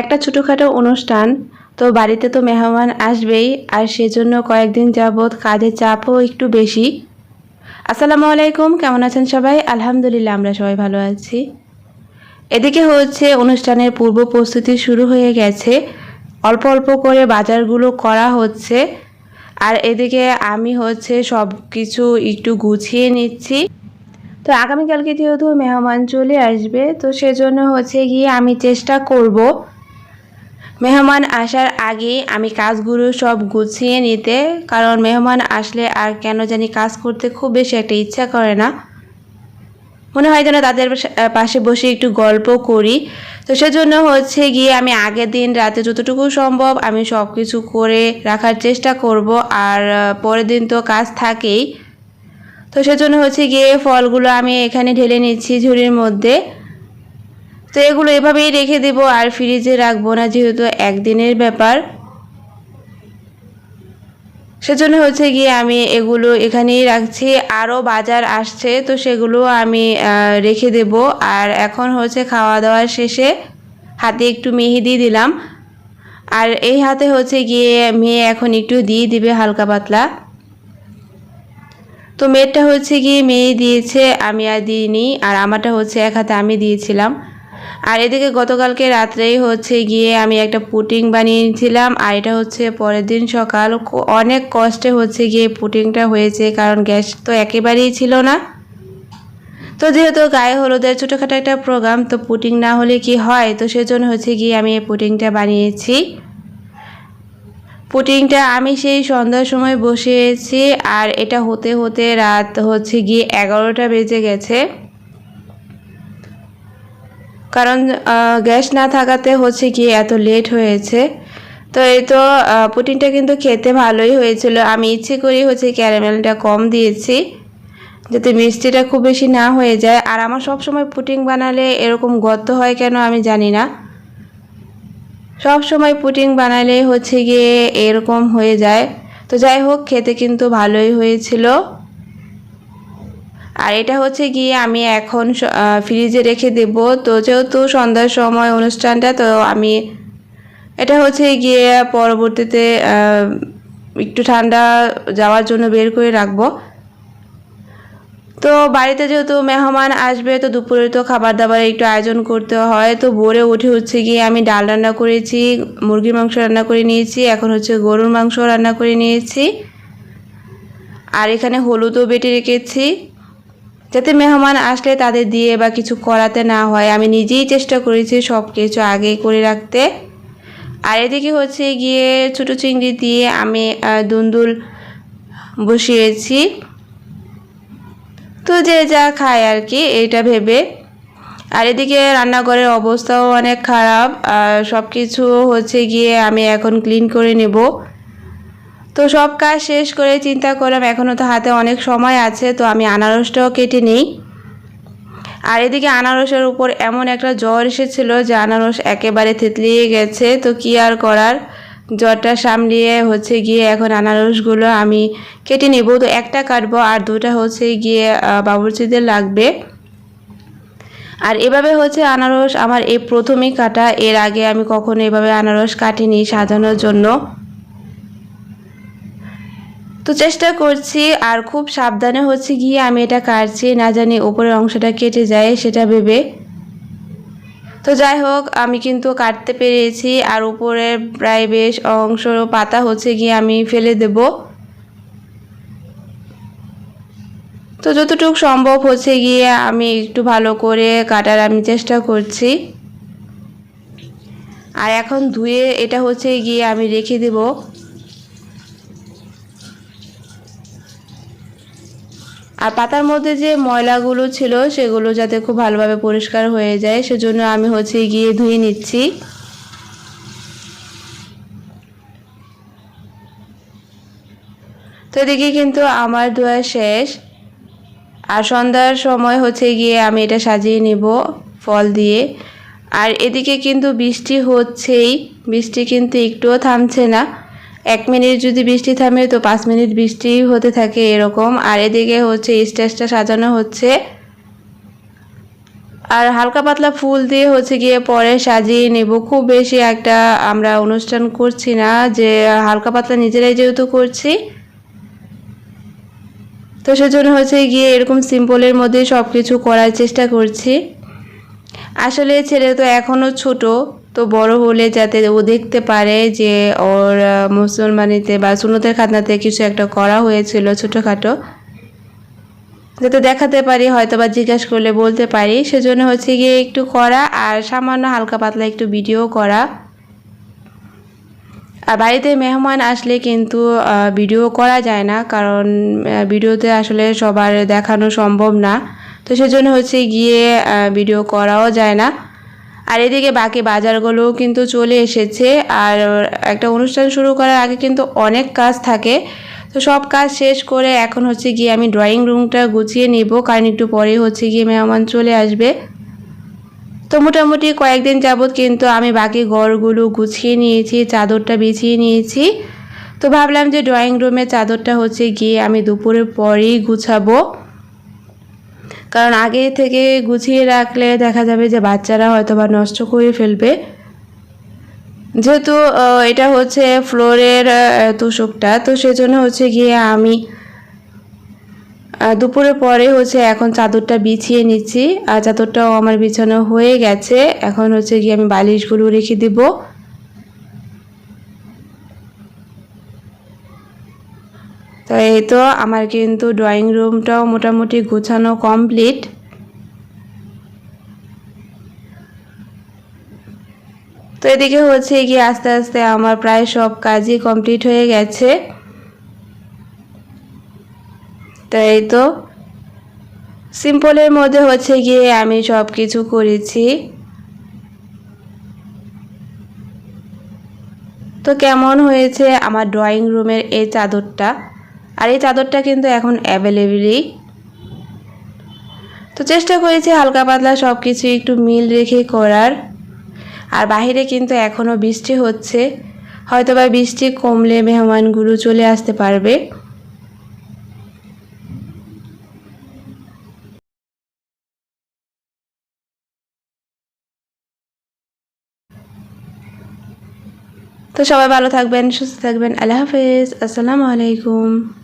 একটা ছোটোখাটো অনুষ্ঠান, তো বাড়িতে তো মেহমান আসবেই, আর সেজন্য কয়েকদিন যাবৎ কাজের চাপও একটু বেশি। আসসালামু আলাইকুম, কেমন আছেন সবাই? আলহামদুলিল্লাহ, আমরা সবাই ভালো আছি। এদিকে হচ্ছে অনুষ্ঠানের পূর্ব প্রস্তুতি শুরু হয়ে গেছে। অল্প অল্প করে বাজারগুলো করা হচ্ছে, আর এদিকে আমি হচ্ছে সব কিছু একটু গুছিয়ে নিচ্ছি। তো আগামীকালকে যেহেতু মেহমান চলে আসবে, তো সেজন্য হচ্ছে গিয়ে আমি চেষ্টা করব মেহমান আসার আগে আমি কাজগুলো সব গুছিয়ে নিতে, কারণ মেহমান আসলে আর কেন জানি কাজ করতে খুব বেশি একটা ইচ্ছা করে না। মনে হয় যেন তাদের পাশে- বসে একটু গল্প করি। তো সেজন্য হচ্ছে গিয়ে আমি আগের দিন রাতে যতটুকু সম্ভব আমি সব কিছু করে রাখার চেষ্টা করব, আর পরের দিন তো কাজ থাকেই। তো সেজন্য হচ্ছে গিয়ে ফলগুলো আমি এখানে ঢেলে নিচ্ছি ঝুড়ির মধ্যে। তো এগুলো এভাবেই রেখে দেবো আর ফ্রিজে রাখব না, যেহেতু একদিনের ব্যাপার। সেজন্য হচ্ছে গিয়ে আমি এগুলো এখানেই রাখছি। আরও বাজার আসছে, তো সেগুলো আমি রেখে দেব। আর এখন হচ্ছে খাওয়া দাওয়ার শেষে হাতে একটু মেহেদি দিলাম। আর এই হাতে হচ্ছে গিয়ে মেয়ে এখন একটু দিয়ে দিবে হালকা পাতলা। তো মেয়েরটা হচ্ছে গিয়ে মেয়ে দিয়েছে, আমি আর দিইনি। আর আমারটা হচ্ছে এক হাতে আমি দিয়েছিলাম। আর এদিকে গতকালকে রাত্রেই হচ্ছে গিয়ে আমি একটা পুটিং বানিয়েছিলাম, আর এটা হচ্ছে পরের দিন সকাল। অনেক কষ্টে হচ্ছে গিয়ে পুটিংটা হয়েছে, কারণ গ্যাস তো একেবারেই ছিল না। তো যেহেতু গায়ে হলুদের ছোটোখাটো একটা প্রোগ্রাম, তো পুটিং না হলে কি হয়? তো সেজন্য হচ্ছে গিয়ে আমি এই পুটিংটা বানিয়েছি। পুটিংটা আমি সেই সন্ধ্যার সময় বসিয়েছি, আর এটা হতে হতে রাত হচ্ছে গিয়ে এগারোটা বেজে গেছে। কারণ গ্যাস না থাকাতে হচ্ছে গিয়ে এত লেট হয়েছে। তো এই তো পুটিংটা কিন্তু খেতে ভালোই হয়েছিল। আমি ইচ্ছে করেই হচ্ছে ক্যারামেলটা কম দিয়েছি, যাতে মিষ্টিটা খুব বেশি না হয়ে যায়। আর আমার সব সময় পুটিং বানালে এরকম গর্ত হয় কেন আমি জানি না। সব সময় পুটিং বানালে হচ্ছে গিয়ে এরকম হয়ে যায়। তো যাই হোক, খেতে কিন্তু ভালোই হয়েছিল। আর এটা হচ্ছে গিয়ে আমি এখন ফ্রিজে রেখে দেব। তো যেহেতু সন্ধ্যার সময় অনুষ্ঠানটা, তো আমি, এটা হচ্ছে গিয়ে পরবর্তীতে একটু ঠান্ডা যাওয়ার জন্য বের করে রাখব। তো বাড়িতে যেহেতু মেহমান আসবে, তো দুপুরে তো খাবার দাবার একটু আয়োজন করতে হয়। তো ভোরে উঠে হচ্ছে গিয়ে আমি ডাল রান্না করেছি, মুরগির মাংস রান্না করে নিয়েছি, এখন হচ্ছে গরুর মাংস রান্না করে নিয়েছি। আর এখানে হলুদও বেটে রেখেছি। যাতে মেহমান আসলে তাদের দিয়ে বা কিছু করাতে না হয়, আমি নিজেই চেষ্টা করেছি সব কিছু আগেই করে রাখতে। আর এদিকে হচ্ছে গিয়ে ছোটো চিংড়ি দিয়ে আমি দুন্দুল বসিয়েছি। তো যে যা খায় আর কি, এইটা ভেবে। আর এদিকে রান্নাঘরের অবস্থাও অনেক খারাপ সব কিছু হচ্ছে গিয়ে আমি এখন ক্লিন করে নেব। তো সব কাজ শেষ করে চিন্তা করলাম এখনও তো হাতে অনেক সময় আছে, তো আমি আনারসটাও কেটে নিই। আর এদিকে আনারসের উপর এমন একটা জ্বর এসেছিল যে আনারস একেবারে থেতলিয়ে গেছে, তো কি আর করার? জ্বরটা সামলিয়ে হচ্ছে গিয়ে এখন আনারসগুলো আমি কেটে নেব। তো একটা কাটবো আর দুটা হচ্ছে গিয়ে বাবুর্চিদের লাগবে। আর এভাবে হচ্ছে আনারস আমার এই প্রথমেই কাটা, এর আগে আমি কখনো এভাবে আনারস কাটিনি সাজানোর জন্য। তো চেষ্টা করছি আর খুব সাবধানে হচ্ছে গিয়ে আমি এটা কাটছি, না জানি উপরের অংশটা কেটে যায় সেটা ভেবে। তো যাই হোক, আমি কিন্তু কাটতে পেরেছি আর উপরের প্রায় বেশ অংশ পাতা হচ্ছে গিয়ে আমি ফেলে দেব। তো যতটুকু সম্ভব হচ্ছে গিয়ে আমি একটু ভালো করে কাটার আমি চেষ্টা করছি। আর এখন ধুয়ে এটা হচ্ছে গিয়ে আমি রেখে দেবো। আর পাতার মধ্যে যে ময়লাগুলো ছিল, সেগুলো যাতে খুব ভালোভাবে পরিষ্কার হয়ে যায়, সেজন্য আমি হচ্ছে গিয়ে ধুয়ে নিচ্ছি। তো এদিকে কিন্তু আমার ধোয়া শেষ। আর সন্ধ্যার সময় হচ্ছে গিয়ে আমি এটা সাজিয়ে নেব ফল দিয়ে। আর এদিকে কিন্তু বৃষ্টি হচ্ছেই, বৃষ্টি কিন্তু একটুও থামছে না। এক মিনিট যদি বৃষ্টি থামে, তো পাঁচ মিনিট বৃষ্টি হতে থাকে এরকম। আর এদিকে হচ্ছে স্টেজটা সাজানো হচ্ছে। আর হালকা পাতলা ফুল দিয়ে হচ্ছে গিয়ে পরে সাজিয়ে নেব। খুব বেশি একটা আমরা অনুষ্ঠান করছি না, যে হালকা পাতলা নিজেরাই যেহেতু করছি। তো সেজন্য হচ্ছে গিয়ে এরকম সিম্পলের মধ্যে সব কিছু করার চেষ্টা করছি। আসলে ছেলে তো এখনও ছোট। তো বড় হলে যাতে ও দেখতে পারে যে ওর মুসলমানিতে বা সুনতের খাতনাতে কিছু একটা করা হয়েছিল ছোটোখাটো। যাতে দেখাতে পারি হয়তো বা জিজ্ঞাসা করলে বলতে পারি। সেজন্য হচ্ছে গিয়ে একটু করা আর সামান্য হালকা পাতলা একটু ভিডিও করা। আর বাড়িতে মেহমান আসলে কিন্তু ভিডিও করা যায় না কারণ ভিডিওতে আসলে সবার দেখানো সম্ভব না। তো সেজন্য হচ্ছে গিয়ে ভিডিও করাও যায় না। আর এদিকে বাকি বাজারগুলোও কিন্তু চলে এসেছে। আর একটা অনুষ্ঠান শুরু করার আগে কিন্তু অনেক কাজ থাকে। তো সব কাজ শেষ করে এখন হচ্ছে গিয়ে আমি ড্রয়িং রুমটা গুছিয়ে নিব, কারণ একটু পরে হচ্ছে গিয়ে মেহমান চলে আসবে। তো মোটামুটি কয়েকদিন যাবৎ কিন্তু আমি বাকি ঘরগুলো গুছিয়ে নিয়েছি, চাদরটা বিছিয়ে নিয়েছি। তো ভাবলাম যে ড্রয়িং রুমে চাদরটা হচ্ছে গিয়ে আমি দুপুরের পরেই গুছাবো। কারণ আগে থেকে গুছিয়ে রাখলে দেখা যাবে যে বাচ্চারা হয়তো বা নষ্ট করে ফেলবে। যেহেতু এটা হচ্ছে ফ্লোরের তোষকটা, তো সেজন্য হচ্ছে গিয়ে আমি দুপুরে পরে হচ্ছে এখন চাদরটা বিছিয়ে নিচ্ছি। আর চাদরটাও আমার বিছানো হয়ে গেছে। এখন হচ্ছে গিয়ে আমি বালিশগুলো রেখে দেব। তো এই তো আমার কিন্তু ড্রয়িং রুমটাও মোটামুটি গোছানো কমপ্লিট তো এদিকে হচ্ছে গিয়ে আস্তে আস্তে আমার প্রায় সব কাজই কমপ্লিট হয়ে গেছে। তো এই তো সিম্পলের মধ্যে হচ্ছে গিয়ে আমি সব কিছু করেছি। তো কেমন হয়েছে আমার ড্রয়িং রুমের এই চাদরটা? আর এই চাদরটা কিন্তু এখন অ্যাভেলেবেলই তো চেষ্টা করেছি হালকা পাতলা সব কিছু একটু মিল রেখে করার। আর বাহিরে কিন্তু এখনও বৃষ্টি হচ্ছে। হয়তো বা বৃষ্টি কমলে মেহমানগুলো চলে আসতে পারবে। তো সবাই ভালো থাকবেন, সুস্থ থাকবেন। আল্লাহ হাফেজ। আসসালামু আলাইকুম।